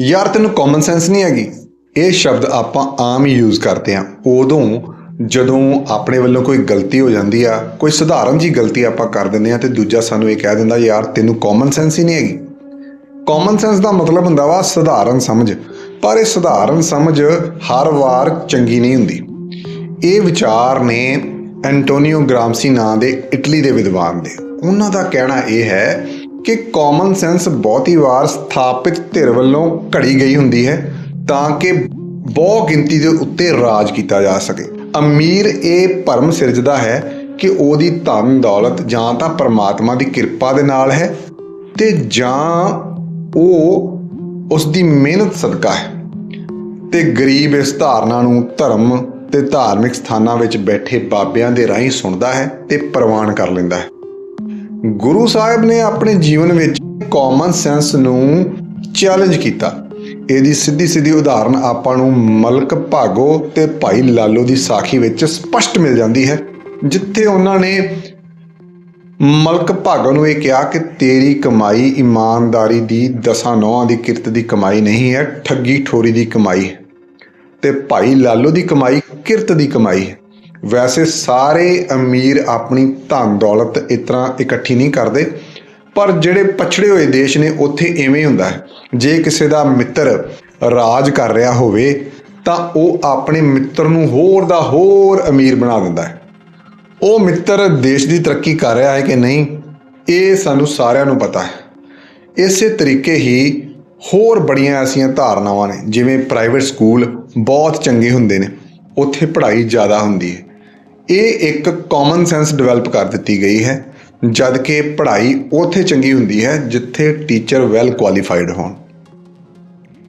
ਯਾਰ ਤੈਨੂੰ common sense ਨਹੀਂ ਹੈਗੀ। ਇਹ ਸ਼ਬਦ ਆਪਾਂ ਆਮ ਹੀ ਯੂਜ਼ ਕਰਦੇ ਹਾਂ। ਉਦੋਂ ਜਦੋਂ ਆਪਣੇ ਵੱਲੋਂ ਕੋਈ ਗਲਤੀ ਹੋ ਜਾਂਦੀ ਆ, ਕੋਈ ਸਧਾਰਨ ਜੀ ਗਲਤੀ ਆਪਾਂ ਕਰ ਦਿੰਦੇ ਆ ਤੇ ਦੂਜਾ ਸਾਨੂੰ ਇਹ ਕਹਿ ਦਿੰਦਾ, ਯਾਰ, ਤੈਨੂੰ ਕਾਮਨ ਸੈਂਸ ਹੀ ਨਹੀਂ ਹੈਗੀ। ਕਾਮਨ ਸੈਂਸ ਦਾ ਮਤਲਬ ਹੁੰਦਾ ਵਾ ਸਧਾਰਨ ਸਮਝ। ਪਰ ਇਹ ਸਧਾਰਨ ਸਮਝ ਹਰ ਵਾਰ ਚੰਗੀ ਨਹੀਂ ਹੁੰਦੀ। ਇਹ ਵਿਚਾਰ ਨੇ ਐਂਟੋਨੀਓ ਗ੍ਰਾਮਸੀ ਨਾਂ ਦੇ ਇਟਲੀ ਦੇ ਵਿਦਵਾਨ ਦੇ। ਉਹਨਾਂ ਦਾ ਕਹਿਣਾ ਇਹ ਹੈ ਕਿ ਕਾਮਨ ਸੈਂਸ ਬਹੁਤੀ ਵਾਰ ਸਥਾਪਿਤ ਧਿਰ ਵੱਲੋਂ ਘੜੀ ਗਈ ਹੁੰਦੀ ਹੈ ਤਾਂ ਕਿ ਬਹੁ ਗਿਣਤੀ ਦੇ ਉੱਤੇ ਰਾਜ ਕੀਤਾ ਜਾ ਸਕੇ। ਅਮੀਰ ਇਹ ਭਰਮ ਸਿਰਜਦਾ ਹੈ ਕਿ ਉਹਦੀ ਧਨ ਦੌਲਤ ਜਾਂ ਤਾਂ ਪਰਮਾਤਮਾ ਦੀ ਕਿਰਪਾ ਦੇ ਨਾਲ ਹੈ ਤੇ ਜਾਂ ਉਹ ਉਸ ਦੀ ਮਿਹਨਤ ਸਦਕਾ ਹੈ। ਤੇ ਗਰੀਬ ਇਸ ਧਾਰਨਾ ਨੂੰ ਧਰਮ ਤੇ ਧਾਰਮਿਕ ਸਥਾਨਾਂ ਵਿੱਚ ਬੈਠੇ ਬਾਬਿਆਂ ਦੇ ਰਾਹੀਂ ਸੁਣਦਾ ਹੈ ਤੇ ਪ੍ਰਵਾਨ ਕਰ ਲੈਂਦਾ ਹੈ। ਗੁਰੂ ਸਾਹਿਬ ਨੇ ਆਪਣੇ ਜੀਵਨ ਵਿੱਚ ਕਾਮਨ ਸੈਂਸ ਨੂੰ ਚੈਲੰਜ ਕੀਤਾ। ਇਹਦੀ ਸਿੱਧੀ ਸਿੱਧੀ ਉਦਾਹਰਨ ਆਪਾਂ ਨੂੰ ਮਲਕ ਭਾਗੋ ਤੇ ਭਾਈ ਲਾਲੋ ਦੀ ਸਾਖੀ ਵਿੱਚ ਸਪਸ਼ਟ ਮਿਲ ਜਾਂਦੀ ਹੈ, ਜਿੱਥੇ ਉਹਨਾਂ ਨੇ ਮਲਕ ਭਾਗੋ ਨੂੰ ਇਹ ਕਿਹਾ ਕਿ ਤੇਰੀ ਕਮਾਈ ਇਮਾਨਦਾਰੀ ਦੀ ਦਸਾਂ ਨੌਹਾਂ ਦੀ ਕਿਰਤ ਦੀ ਕਮਾਈ ਨਹੀਂ ਹੈ ਠੱਗੀ ਠੋਰੀ ਦੀ ਕਮਾਈ ਹੈ ਤੇ ਭਾਈ ਲਾਲੋ ਦੀ ਕਮਾਈ ਕਿਰਤ ਦੀ ਕਮਾਈ ਹੈ। ਵੈਸੇ ਸਾਰੇ ਅਮੀਰ ਆਪਣੀ ਧਨ ਦੌਲਤ ਇਸ ਤਰ੍ਹਾਂ ਇਕੱਠੀ ਨਹੀਂ ਕਰਦੇ, ਪਰ ਜਿਹੜੇ ਪਛੜੇ ਹੋਏ ਦੇਸ਼ ਨੇ ਉੱਥੇ ਐਵੇਂ ਹੁੰਦਾ ਹੈ। ਜੇ ਕਿਸੇ ਦਾ ਮਿੱਤਰ ਰਾਜ ਕਰ ਰਿਹਾ ਹੋਵੇ, ਤਾਂ ਉਹ ਆਪਣੇ ਮਿੱਤਰ ਨੂੰ ਹੋਰ ਦਾ ਹੋਰ ਅਮੀਰ ਬਣਾ ਦਿੰਦਾ ਹੈ। ਉਹ ਮਿੱਤਰ ਦੇਸ਼ ਦੀ ਤਰੱਕੀ ਕਰ ਰਿਹਾ ਹੈ ਕਿ ਨਹੀਂ, ਇਹ ਸਾਨੂੰ ਸਾਰਿਆਂ ਨੂੰ ਪਤਾ ਹੈ। ਇਸੇ ਤਰੀਕੇ ਹੀ ਹੋਰ ਬੜੀਆਂ ਐਸੀਆਂ ਧਾਰਨਾਵਾਂ ਨੇ, ਜਿਵੇਂ ਪ੍ਰਾਈਵੇਟ ਸਕੂਲ ਬਹੁਤ ਚੰਗੇ ਹੁੰਦੇ ਨੇ। ਉੱਥੇ ਪੜ੍ਹਾਈ ਜ਼ਿਆਦਾ ਹੁੰਦੀ ਹੈ। ਇਹ ਇੱਕ ਕਾਮਨ ਸੈਂਸ ਡਿਵੈਲਪ ਕਰ ਦਿੱਤੀ ਗਈ ਹੈ ਜਦ ਕਿ ਪੜ੍ਹਾਈ ਉੱਥੇ ਚੰਗੀ ਹੁੰਦੀ ਹੈ, ਜਿੱਥੇ ਟੀਚਰ ਵੈਲ ਕੁਆਲੀਫਾਈਡ ਹੋਣ।